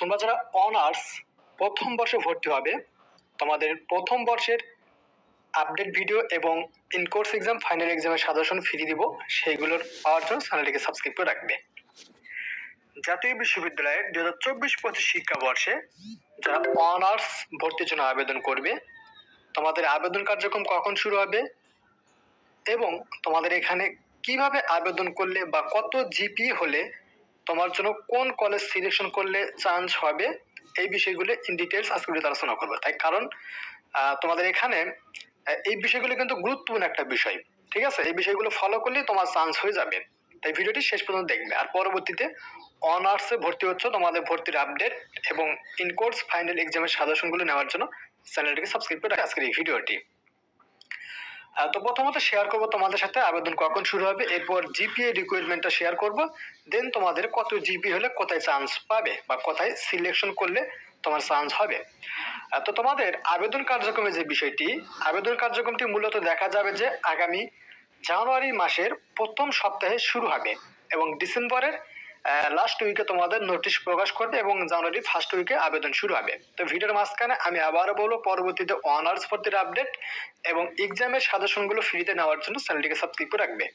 তোমরা যারা অনার্স প্রথম বর্ষে ভর্তি হবে, তোমাদের প্রথম বর্ষের আপডেট ভিডিও এবং ইন কোর্স এক্সাম ফাইনাল এক্সামের সাজেশন ফ্রি দিব। সেইগুলোর পাওয়ার জন্য চ্যানেলটিকে সাবস্ক্রাইব করে রাখবে। জাতীয় বিশ্ববিদ্যালয়ের দু হাজার চব্বিশ পঁচিশ শিক্ষাবর্ষে যারা অনার্স ভর্তির জন্য আবেদন করবে, তোমাদের আবেদন কার্যক্রম কখন শুরু হবে এবং তোমাদের এখানে কীভাবে আবেদন করলে বা কত জিপি হলে তোমার জন্য কোন কলেজ সিলেকশন করলে চান্স হবে, এই বিষয়গুলো ইন ডিটেলস আজকে আলোচনা করব। তাই কারণ তোমাদের এখানে এই বিষয়গুলো কিন্তু গুরুত্বপূর্ণ একটা বিষয়, ঠিক আছে? এই বিষয়গুলো ফলো করলে তোমার চান্স হয়ে যাবে। তাই ভিডিওটি শেষ পর্যন্ত দেখবে। আর পরবর্তীতে অনার্সে ভর্তি হচ্ছে, তোমাদের ভর্তির আপডেট এবং ইন কোর্স ফাইনাল এক্সামের সাজেশনগুলো নেওয়ার জন্য চ্যানেলটিকে সাবস্ক্রাইব করে আজকের এই ভিডিওটি। তো প্রথমত শেয়ার করব তোমাদের সাথে আবেদন কখন শুরু হবে, এরপর জিপিএ রিকোয়ারমেন্টটা শেয়ার করব দেন তোমাদের কত জিপি হলে কোথায় চান্স পাবে বা কোথায় সিলেকশন করলে তোমার চান্স হবে। তো তোমাদের আবেদন কার্যক্রমের যে বিষয়টি, আবেদন কার্যক্রমটি মূলত দেখা যাবে যে আগামী জানুয়ারি মাসের প্রথম সপ্তাহে শুরু হবে এবং ডিসেম্বরের লাস্ট উইকে তোমাদের নোটিশ প্রকাশ করবে এবং জানুয়ারি ফার্স্ট উইকে আবেদন শুরু হবে। তো ভিডিওর মাঝখানে আমি আবারও বলব, পরবর্তীতে অনার্স ভর্তির আপডেট এবং এক্সামের সাজেশনগুলো ফ্রিতে নেওয়ার জন্য চ্যানেলটিকে সাবস্ক্রাইব করে রাখবে।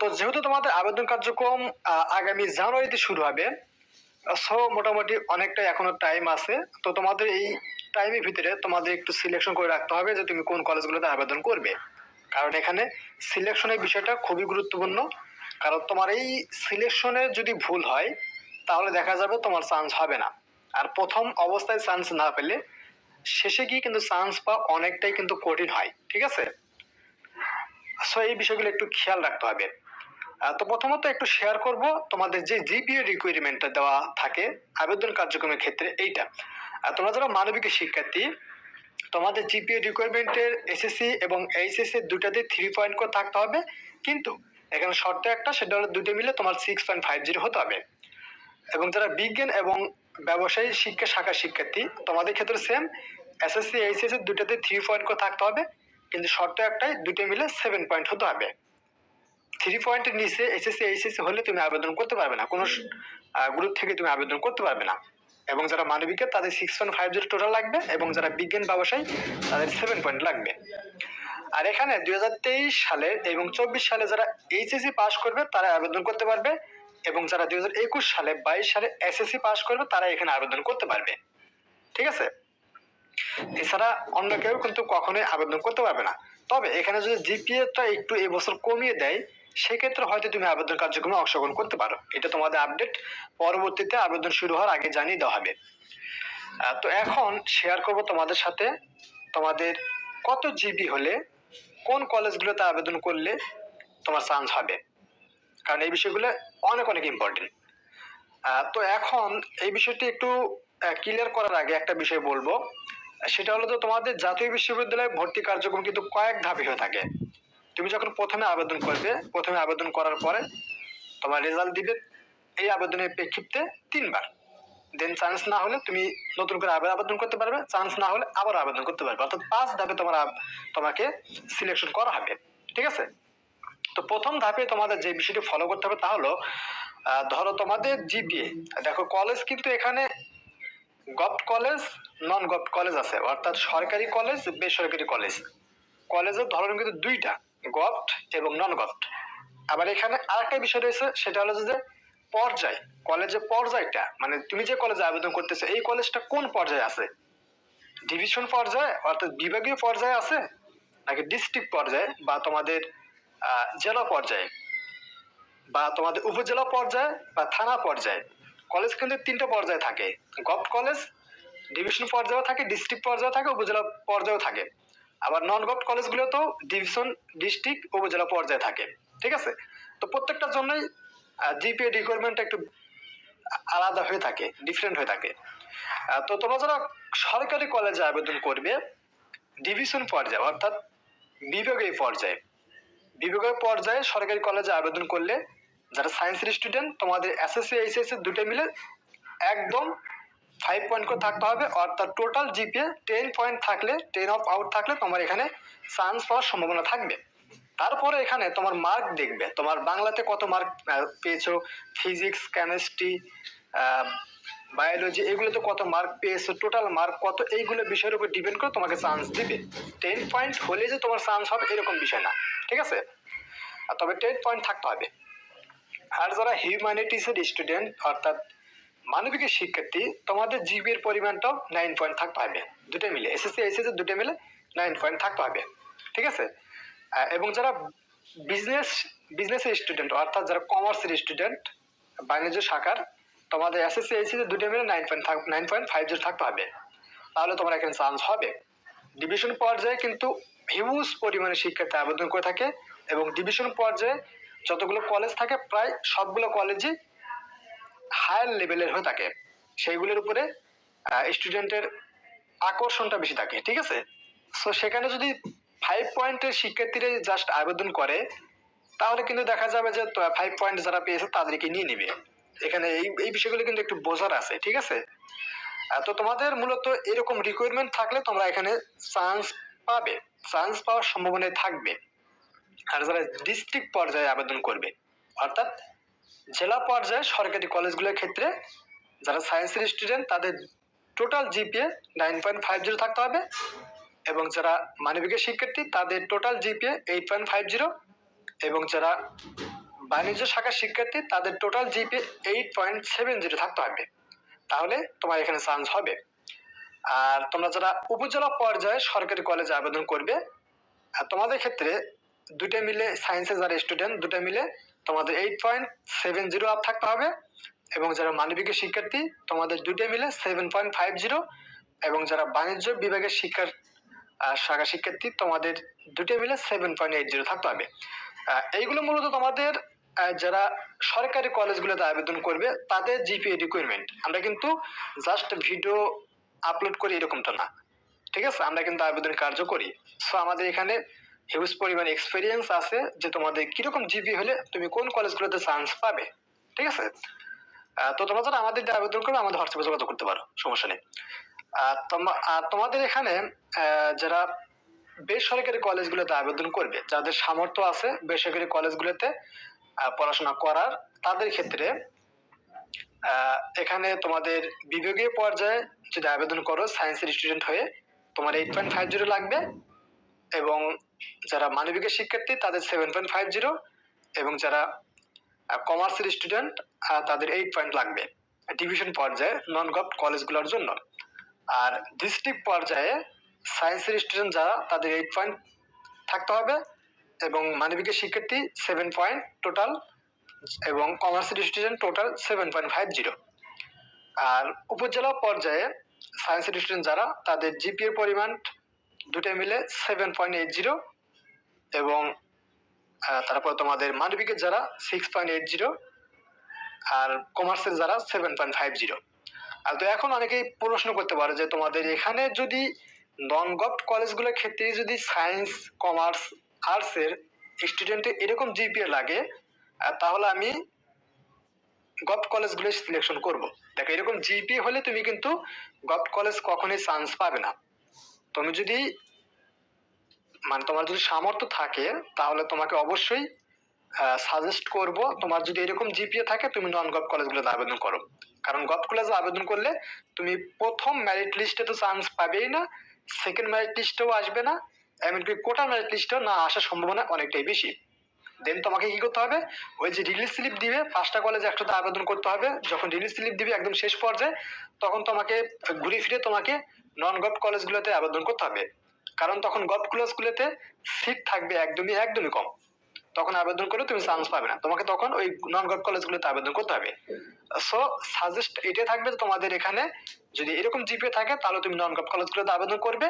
তো যেহেতু তোমাদের আবেদন কার্যক্রম আগামী জানুয়ারিতে শুরু হবে সো মোটামুটি অনেকটা এখনও টাইম আছে। তো তোমাদের এই টাইমের ভিতরে তোমাদের একটু সিলেকশন করে রাখতে হবে যে তুমি কোন কলেজগুলোতে আবেদন করবে। কারণ এখানে সিলেকশনের বিষয়টা খুবই গুরুত্বপূর্ণ। কারণ তোমার এই সিলেকশনের যদি ভুল হয়, তাহলে দেখা যাবে তোমার চান্স হবে না। আর প্রথম অবস্থায় চান্স না পেলে, শেষে গিয়ে কিন্তু চান্স পাওয়া অনেকটাই কিন্তু কঠিন হয়, ঠিক আছে? সো এই বিষয়গুলো একটু খেয়াল রাখতে হবে। তো প্রথমত একটু শেয়ার করব তোমাদের যে জিপিএ রিকোয়ারমেন্টটা দেওয়া থাকে, আবেদন কার্যক্রমের ক্ষেত্রে এইটা। আর তোমরা যারা মানবিক শিক্ষার্থী, তোমাদের জিপিএ রিকোয়ারমেন্টের এসএসসি এবং এইচএসসি দুটাতে থ্রি পয়েন্ট করে থাকতে হবে। কিন্তু এখানে শর্ত একটা, সেটা হলো দুটো মিলে তোমার সিক্স পয়েন্ট ফাইভ জিরো হতে হবে। এবং যারা বিজ্ঞান এবং ব্যবসায়ী শিক্ষা শাখার শিক্ষার্থী, তোমাদের ক্ষেত্রে সেম এসএসসি এইচএসসি দুটাতে থ্রি পয়েন্ট করে থাকতে হবে, কিন্তু শর্ত একটাই দুটো মিলে সেভেন পয়েন্ট হতে হবে। থ্রি পয়েন্টের নিচে এসএসসি এইচএসসি হলে তুমি আবেদন করতে পারবে না, কোনো গ্রুপ থেকে তুমি আবেদন করতে পারবে না। এবং যারা মানবিকের, তাদের six point five zero total লাগবে, এবং যারা বিজ্ঞান, ব্যবসায়ী, তাদের সেভেন পয়েন্ট লাগবে। আর এখানে দুই হাজার তেইশ সালে এবং চব্বিশ সালে যারা এইচএসসি পাস করবে, তারা আবেদন করতে পারবে। এবং যারা দুই হাজার একুশ সালে বাইশ সালে এসএসসি পাস করবে, তারা এখানে আবেদন করতে পারবে। ঠিক আছে? এছাড়া অন্য কেউ কিন্তু কখনোই আবেদন করতে পারবে না। তবে এখানে যদি জিপিএটা একটু এবছর কমিয়ে দেয়, সেক্ষেত্রে হয়তো তুমি আবেদন কার্যক্রমে অংশগ্রহণ করতে পারো। এটা তোমাদের আপডেট। পরবর্তীতে আবেদন শুরু হওয়ার আগে জানিয়ে দেওয়া হবে। তো এখন শেয়ার করব তোমাদের সাথে। তোমাদের কত জিবি হলে কোন কলেজগুলোতে আবেদন করলে তোমার চান্স হবে? কারণ এই বিষয়গুলো অনেক অনেক ইম্পর্টেন্ট তো এখন এই বিষয়টি একটু ক্লিয়ার করার আগে একটা বিষয় বলব। সেটা হলো তো তোমাদের জাতীয় বিশ্ববিদ্যালয়ে ভর্তি কার্যক্রম কিন্তু কয়েক ধাপে হয়ে থাকে। তুমি যখন প্রথমে আবেদন করবে, প্রথমে আবেদন করার পরে তোমার রেজাল্ট দিবে। এই আবেদনের প্রেক্ষিতে তিনবার। দেন চান্স না হলে তুমি নতুন করে আবেদন করতে পারবে। চান্স না হলে আবার আবেদন করতে পারবে। অর্থাৎ পাঁচ ধাপে তোমার তোমাকে সিলেকশন করা হবে। ঠিক আছে? তো প্রথম ধাপে তোমাদের যে বিষয়টি ফলো করতে হবে তা হলো ধরো তোমাদের জিপিএ দেখো কলেজ কিন্তু এখানে gov college non gov college আছে। অর্থাৎ সরকারি কলেজ বেসরকারি কলেজ কলেজের ধরন কিন্তু দুইটা গভট এবং নন গভট আবার এখানে আরেকটা বিষয় রয়েছে, সেটা হলো যে পর্যায় কলেজের পর্যায়টা মানে তুমি যে কলেজে আবেদন করতেছো, এই কলেজটা কোন পর্যায়ে আছে? ডিভিশন পর্যায়ে, অর্থাৎ বিভাগীয় পর্যায়ে আছে, নাকি ডিস্ট্রিক্ট পর্যায়ে, বা তোমাদের জেলা পর্যায়ে, বা তোমাদের উপজেলা পর্যায়ে, বা থানা পর্যায়ে? কলেজ কিন্তু তিনটা পর্যায়ে থাকে। গভ কলেজ ডিভিশন পর্যায়েও থাকে ডিস্ট্রিক্ট পর্যায়েও থাকে, উপজেলা পর্যায়েও থাকে। আবার নন গভ কলেজগুলোতেও ডিভিশন ডিস্ট্রিক্ট উপজেলা পর্যায়ে থাকে। ঠিক আছে? তো প্রত্যেকটার জন্যই জিপিএ রিকোয়ারমেন্ট একটু আলাদা হয়ে থাকে ডিফারেন্ট হয়ে থাকে। তো তোমরা যারা সরকারি কলেজে আবেদন করবে ডিভিশন পর্যায়ে, অর্থাৎ বিভাগীয় পর্যায়ে বিভাগীয় পর্যায়ে সরকারি কলেজে আবেদন করলে যারা সায়েন্সের স্টুডেন্ট তোমাদের এসএসসি এইচএসসি দুটো মিলে একদম ফাইভ পয়েন্ট করে থাকতে হবে, অর্থাৎ টোটাল জিপিএ টেন পয়েন্ট থাকলে টেন অফ আউট থাকলে তোমার এখানে চান্স পাওয়ার সম্ভাবনা থাকবে। তারপরে এখানে তোমার মার্ক দেখবে। তোমার বাংলাতে কত মার্ক পেয়েছ? ফিজিক্স কেমিস্ট্রি বায়োলজি এগুলোতে কত মার্ক পেয়েছ? টোটাল মার্ক কত? এইগুলো বিষয়ের উপর ডিপেন্ড করে তোমাকে চান্স দিবে। টেন পয়েন্ট হলে যে তোমার চান্স হবে এরকম বিষয় না। ঠিক আছে? তবে টেন পয়েন্ট থাকতে হবে। আর যারা হিউম্যানিটিসের স্টুডেন্ট অর্থাৎ মানবিকের শিক্ষার্থী, তোমাদের জিবির পরিমাণটাও নাইন পয়েন্ট থাকতে হবে। দুটো মিলে। এসএসসি এসএসসি দুটো মিলে নাইন পয়েন্ট থাকতে হবে। ঠিক আছে? এবং যারা বিজনেস বিজনেসের স্টুডেন্ট অর্থাৎ যারা কমার্সের স্টুডেন্ট বাণিজ্য শাখার, তোমাদের এসএসসি এসএসসি দুটো মিলে nine point nine point five zero থাকতে হবে। তাহলে তোমার এখানে চান্স হবে। ডিভিশন পর্যায়ে কিন্তু হিউজ পরিমাণে শিক্ষার্থী আবেদন করে থাকে এবং ডিভিশন পর্যায়ে যতগুলো কলেজ থাকে, প্রায় সবগুলো কলেজই হায়ার লেভেলের হয়ে থাকে। সেইগুলোর উপরে স্টুডেন্টের আকর্ষণটা বেশি থাকে, ঠিক আছে? সো সেখানে যদি ফাইভ পয়েন্টের শিক্ষার্থীরা জাস্ট আবেদন করে, তাহলে কিন্তু দেখা যাবে যে ফাইভ পয়েন্ট যারা পেয়েছে তাদেরকে নিয়ে নিবে। এখানে এই এই বিষয়গুলো কিন্তু একটু বোঝার আছে, ঠিক আছে? তো তোমাদের মূলত এরকম রিকোয়ারমেন্ট থাকলে তোমরা এখানে চান্স পাবে চান্স পাওয়ার সম্ভাবনা থাকবে। আর যারা ডিস্ট্রিক্ট পর্যায়ে আবেদন করবে, অর্থাৎ জেলা পর্যায়ে সরকারি কলেজগুলোর ক্ষেত্রে যারা সায়েন্সের স্টুডেন্ট তাদের total GPA nine point five zero থাকতে হবে। এবং যারা মানবিকের শিক্ষার্থী, তাদের total GPA eight point five zero এবং যারা বাণিজ্য শাখার শিক্ষার্থী, তাদের total GPA eight point seven zero থাকতে হবে। তাহলে তোমার এখানে চান্স হবে। আর তোমরা যারা উপজেলা পর্যায়ে সরকারি কলেজে আবেদন করবে, আর তোমাদের ক্ষেত্রে দুটো মিলে সায়েন্সের যারা স্টুডেন্ট দুটো মিলে তোমাদের eight point seven zero up থাকতে হবে এবং যারা মানবিকের শিক্ষার্থী, তোমাদের দুটো মিলে সেভেন পয়েন্ট ফাইভ জিরো এবং যারা বাণিজ্য বিভাগের শিক্ষার শাখা শিক্ষার্থী তোমাদের দুটো মিলে সেভেন পয়েন্ট এইট জিরো থাকতে হবে। এইগুলো মূলত তোমাদের যারা সরকারি কলেজগুলোতে আবেদন করবে, তাদের জিপিএ রিকোয়ারমেন্ট আমরা কিন্তু জাস্ট ভিডিও আপলোড করি এরকমটা না। ঠিক আছে? আমরা কিন্তু আবেদন কার্য করি। সো আমাদের এখানে হিউজ পরিমাণ এক্সপিরিয়েন্স আছে যে তোমাদের কীরকম জিপি হলে তুমি কোন কলেজগুলোতে চান্স পাবে। ঠিক আছে? তো তোমরা যারা আমাদের আবেদন করবে, আমাদের হোয়াটসঅ্যাপে যোগাযোগ করতে পারো। সমস্যা নেই। তোমাদের এখানে যারা বেসরকারি কলেজগুলোতে আবেদন করবে, যাদের সামর্থ্য আছে বেসরকারি কলেজগুলোতে পড়াশোনা করার, তাদের ক্ষেত্রে এখানে তোমাদের বিভাগীয় পর্যায়ে যদি আবেদন করো সায়েন্সের স্টুডেন্ট হয়ে, তোমার এইট পয়েন্ট ফাইভ জিরো লাগবে এবং যারা মানবিকের শিক্ষার্থী, তাদের সেভেন পয়েন্ট ফাইভ জিরো এবং যারা কমার্সের স্টুডেন্ট তাদের এইট পয়েন্ট লাগবে। ডিভিশন পর্যায়ে নন গভ কলেজগুলোর জন্য। আর ডিস্ট্রিক্ট পর্যায়ে সায়েন্সের স্টুডেন্ট যারা, তাদের এইট পয়েন্ট থাকতে হবে এবং মানবিকের শিক্ষার্থী সেভেন পয়েন্ট টোটাল এবং কমার্সের student total seven point five zero আর উপজেলা পর্যায়ে সায়েন্সের স্টুডেন্ট যারা, তাদের জিপিএর পরিমাণ দুটো মিলে সেভেন পয়েন্ট এইট জিরো এবং তারপর তোমাদের মানবিকের যারা সিক্স পয়েন্ট এইট জিরো আর কমার্সের যারা সেভেন পয়েন্ট ফাইভ জিরো তো এখন অনেকেই প্রশ্ন করতে পারে যে তোমাদের এখানে যদি নন গভ কলেজগুলোর ক্ষেত্রে যদি সায়েন্স কমার্স আর্টসের স্টুডেন্টের এরকম জিপিএ লাগে তাহলে আমি গভ কলেজগুলো সিলেকশন করব। দেখো, এরকম জিপি হলে তুমি কিন্তু গভ কলেজ কখনোই চান্স পাবে না। তুমি যদি মানে তোমার যদি সামর্থ্য থাকে, তাহলে তোমাকে অবশ্যই সাজেস্ট করব, তোমার যদি এরকম জিপিএ থাকে, তুমি নন গভ কলেজগুলোতে আবেদন করো। কারণ গভ কলেজে আবেদন করলে তুমি প্রথম মেরিট লিস্টে তো চান্স পাবেই না সেকেন্ড মেরিট লিস্টেও আসবে না, এমনকি কোটা মেরিট লিস্টেও না আসার সম্ভাবনা অনেকটাই বেশি। দেন তোমাকে কি করতে হবে? ওই যে রিলিজ স্লিপ দিবে, পাঁচটা কলেজে একসাথে আবেদন করতে হবে। যখন রিলিজ স্লিপ দিবে একদম শেষ পর্যায়ে, তখন তোমাকে ঘুরে ফিরে তোমাকে নন গভ কলেজগুলোতে আবেদন করতে হবে। কারণ তখন গভ কলেজগুলোতে সিট থাকবে একদমই একদমই কম। তখন আবেদন করে তুমি চান্স পাবে না। তোমাকে তখন ওই নন গভ কলেজগুলোতে আবেদন করতে হবে। সো সাজেস্ট এটাই থাকবে তোমাদের এখানে যদি এরকম জিপিএ থাকে, তাহলে তুমি নন গভ কলেজগুলোতে আবেদন করবে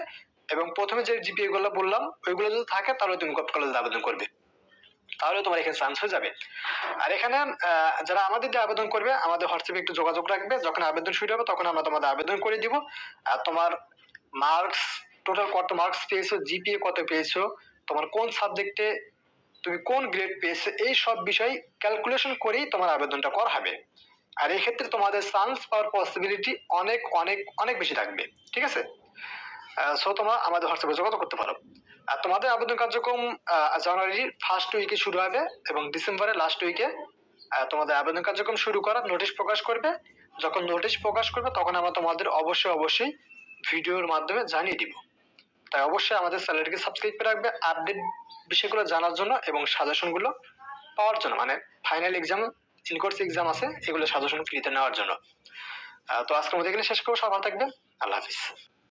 এবং প্রথমে যে জিপিএ গুলো বললাম, ওইগুলো যদি থাকে, তাহলে তুমি গভ কলেজে আবেদন করবে। তাহলে তোমার এখানে চান্স হয়ে যাবে। আর এখানে যারা আমাদের দিয়ে আবেদন করবে, আমাদের হোয়াটসঅ্যাপে একটু যোগাযোগ রাখবে। যখন আবেদন শুরু হবে, তখন আমরা তোমাদের আবেদন করে দিব। আর তোমার মার্কস টোটাল কত মার্কস পেয়েছ জিপিএ কত পেয়েছ, তোমার কোন সাবজেক্টে তুমি কোন গ্রেড পেয়েছ, এই সব বিষয় ক্যালকুলেশন করেই তোমার আবেদনটা করা হবে। আর এই ক্ষেত্রে তোমাদের চান্স পাওয়ার পসিবিলিটি অনেক অনেক অনেক বেশি থাকবে, ঠিক আছে? সো তোমরা আমাদের হোয়াটসঅ্যাপে যোগাযোগ করতে পারো। আর তোমাদের আবেদন কার্যক্রম জানুয়ারির ফার্স্ট উইকে শুরু হবে এবং ডিসেম্বরের লাস্ট উইকে তোমাদের আবেদন কার্যক্রম শুরু করার নোটিশ প্রকাশ করবে। যখন নোটিশ প্রকাশ করবে, তখন আমরা তোমাদের অবশ্যই অবশ্যই ভিডিওর মাধ্যমে জানিয়ে দিব। তাই অবশ্যই আমাদের চ্যানেলটিকে সাবস্ক্রাইব করে রাখবে আপডেট বিষয়গুলো জানার জন্য এবং সাজেশনগুলো পাওয়ার জন্য মানে ফাইনাল এক্সাম ইনকোর্স এক্সাম আছে, এগুলো সাজেশন ফ্রিতে নেওয়ার জন্য। তো আজকের মধ্যে এখানে শেষ করব, সবাই ভালো থাকবেন, আল্লাহ হাফিজ।